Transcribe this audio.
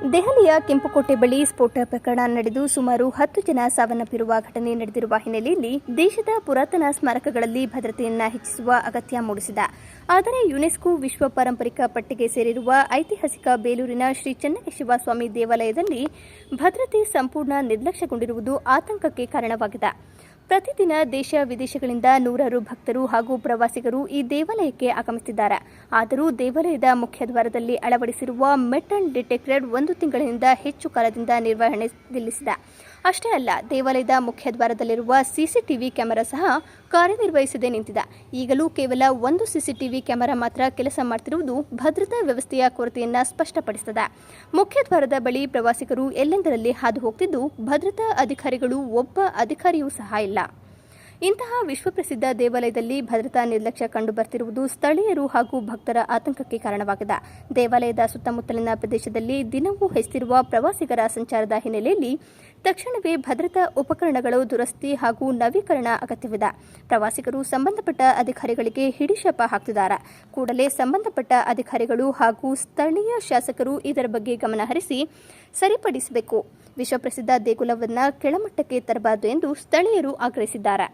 ದೆಹಲಿಯ ಕೆಂಪುಕೋಟೆ ಬಳಿ ಸ್ಫೋಟ ಪ್ರಕರಣ ನಡೆದು ಸುಮಾರು ಹತ್ತು ಜನ ಸಾವನ್ನಪ್ಪಿರುವ ಘಟನೆ ನಡೆದಿರುವ ಹಿನ್ನೆಲೆಯಲ್ಲಿ ದೇಶದ ಪುರಾತನ ಸ್ಮಾರಕಗಳಲ್ಲಿ ಭದ್ರತೆಯನ್ನು ಹೆಚ್ಚಿಸುವ ಅಗತ್ಯ ಮೂಡಿಸಿದ. ಆದರೆ ಯುನೆಸ್ಕೋ ವಿಶ್ವ ಪಾರಂಪರಿಕ ಪಟ್ಟಿಗೆ ಸೇರಿರುವ ಐತಿಹಾಸಿಕ ಬೇಲೂರಿನ ಶ್ರೀ ಚೆನ್ನಕೇಶವ ಸ್ವಾಮಿ ದೇವಾಲಯದಲ್ಲಿ ಭದ್ರತೆ ಸಂಪೂರ್ಣ ನಿರ್ಲಕ್ಷ್ಯಗೊಂಡಿರುವುದು ಆತಂಕಕ್ಕೆ ಕಾರಣವಾಗಿದೆ. ಪ್ರತಿದಿನ ದೇಶ ವಿದೇಶಗಳಿಂದ ನೂರಾರು ಭಕ್ತರು ಹಾಗೂ ಪ್ರವಾಸಿಗರು ಈ ದೇವಾಲಯಕ್ಕೆ ಆಗಮಿಸುತ್ತಿದ್ದಾರೆ ಆದರೂ ದೇವಾಲಯದ ಮುಖ್ಯ ದ್ವಾರದಲ್ಲಿ ಅಳವಡಿಸಿರುವ ಮೆಟಲ್ ಡಿಟೆಕ್ಟರ್ ಒಂದು ತಿಂಗಳಿನಿಂದ ಹೆಚ್ಚು ಕಾಲದಿಂದ ನಿರ್ವಹಣೆ ನಿಲ್ಲಿಸಿದೆ. ಅಷ್ಟೇ ಅಲ್ಲ, ದೇವಾಲಯದ ಮುಖ್ಯ ದ್ವಾರದಲ್ಲಿರುವ ಸಿಸಿಟಿವಿ ಕ್ಯಾಮೆರಾ ಸಹ ಕಾರ್ಯನಿರ್ವಹಿಸದೆ ನಿಂತಿದೆ. ಈಗಲೂ ಕೇವಲ ಒಂದು ಸಿಸಿಟಿವಿ ಕ್ಯಾಮೆರಾ ಮಾತ್ರ ಕೆಲಸ ಮಾಡ್ತಿರುವುದು ಭದ್ರತಾ ವ್ಯವಸ್ಥೆಯ ಕೊರತೆಯನ್ನು ಸ್ಪಷ್ಟಪಡಿಸಿದೆ ಮುಖ್ಯ ದ್ವಾರದ ಬಳಿ ಪ್ರವಾಸಿಗರು ಎಲ್ಲೆಂದರಲ್ಲಿ ಹಾದು ಹೋಗ್ತಿದ್ದು ಭದ್ರತಾ ಅಧಿಕಾರಿಗಳು, ಒಬ್ಬ ಅಧಿಕಾರಿಯೂ ಸಹ ಇಲ್ಲ. ಇಂತಹ ವಿಶ್ವಪ್ರಸಿದ್ಧ ದೇವಾಲಯದಲ್ಲಿ ಭದ್ರತಾ ನಿರ್ಲಕ್ಷ್ಯ ಕಂಡುಬರ್ತಿರುವುದು ಸ್ಥಳೀಯರು ಹಾಗೂ ಭಕ್ತರ ಆತಂಕಕ್ಕೆ ಕಾರಣವಾಗಿದೆ. ದೇವಾಲಯದ ಸುತ್ತಮುತ್ತಲಿನ ಪ್ರದೇಶದಲ್ಲಿ ದಿನವೂ ಹೆಚ್ಚಿರುವ ಪ್ರವಾಸಿಗರ ಸಂಚಾರದ ಹಿನ್ನೆಲೆಯಲ್ಲಿ ತಕ್ಷಣವೇ ಭದ್ರತಾ ಉಪಕರಣಗಳು ದುರಸ್ತಿ ಹಾಗೂ ನವೀಕರಣ ಅಗತ್ಯವಿದೆ. ಪ್ರವಾಸಿಗರು ಸಂಬಂಧಪಟ್ಟ ಅಧಿಕಾರಿಗಳಿಗೆ ಹಿಡಿಶಾಪ ಹಾಕ್ತಿದ್ದಾರೆ ಕೂಡಲೇ ಸಂಬಂಧಪಟ್ಟ ಅಧಿಕಾರಿಗಳು ಹಾಗೂ ಸ್ಥಳೀಯ ಶಾಸಕರು ಇದರ ಬಗ್ಗೆ ಗಮನಹರಿಸಿ ಸರಿಪಡಿಸಬೇಕು. ವಿಶ್ವಪ್ರಸಿದ್ಧ ದೇಗುಲವನ್ನು ಕೆಳಮಟ್ಟಕ್ಕೆ ತರಬಾರದು ಎಂದು ಸ್ಥಳೀಯರು ಆಗ್ರಹಿಸಿದ್ದಾರೆ.